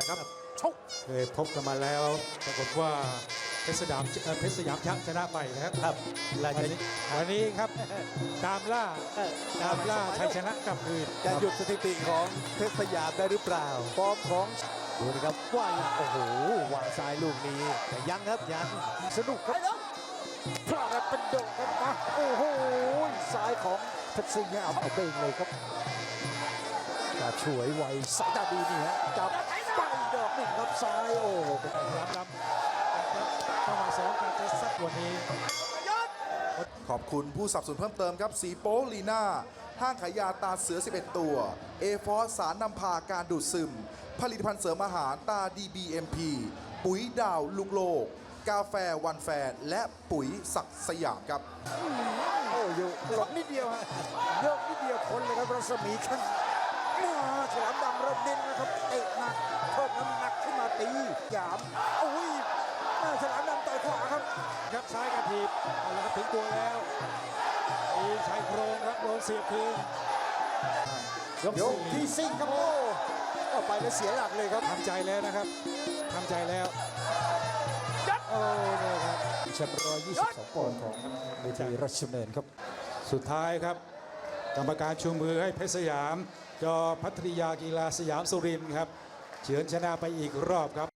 นะครับชกเคยพบกันมาแล้วปรากฏว่าเพชรสยามเอ่อเพชรสยามชนะไปนะครับครับและวันจะนี้วันนี้ครับ ตามล่าเอ่อตามล่าชัยชนะกลับคืนจะหยุดสถิติของเพชรสยามได้หรือเปล่าฟอร์มของดูนะครับว่ายังโอ้โหวางซ้ายลูกนี้แต่ยังครับยังสนุกครับพลาดแล้วเป็นโดดครับมาโอ้โหซ้ายของเพชรสยามเอาเบ่งเลยครับกาช่วยไวสายตาดีนี่ฮะจับ ซ้ายโอ้โหสามลำต้องมาสองการจะสักว่านี้ ขอบคุณผู้สนับสนุนเพิ่มเติมครับ สีโป๊ลีน่า ห้างขายยาตาเสือ 11 ตัว เอฟอสสารนำพาการดูดซึม ผลิตภัณฑ์เสริมอาหารตา DBMP ปุ๋ยดาวลุกโลก กาแฟวันแฟนและปุ๋ยศักสยามครับโอ้ยหลบนิดเดียวฮะโยกนิดเดียวคนเลยครับรัศมีขั้นมาฉลามดำเริ่มเน้นนะครับเตะหนัก ครับซ้ายกระถีบเอาละครับถึงตัวแล้วมีชายโครงครับโดนเสียบคืนยกยกสี่ที่ซิงครับโอ้เอาไปแล้วเสียหลักเลยครับทำใจแล้วนะครับทำใจแล้วโอ้เนี่ยครับแชมป์122ปอนด์ของเวทีรัชดำเนินครับ สุดท้ายครับ กรรมการชูมือให้เพชรสยาม จอพัทริยากีฬาสยามสุรินทร์ครับ เฉือนชนะไปอีกรอบครับ